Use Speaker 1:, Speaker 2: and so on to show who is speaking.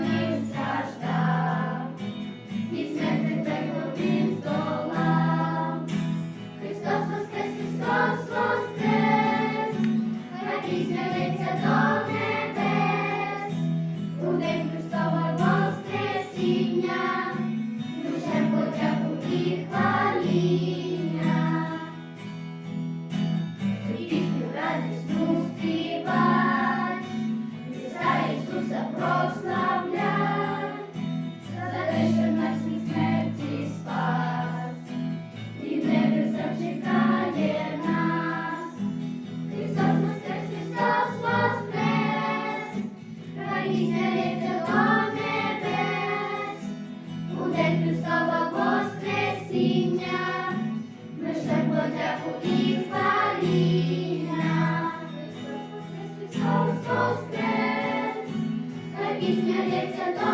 Speaker 1: name. Воскрес, та пісня лється до.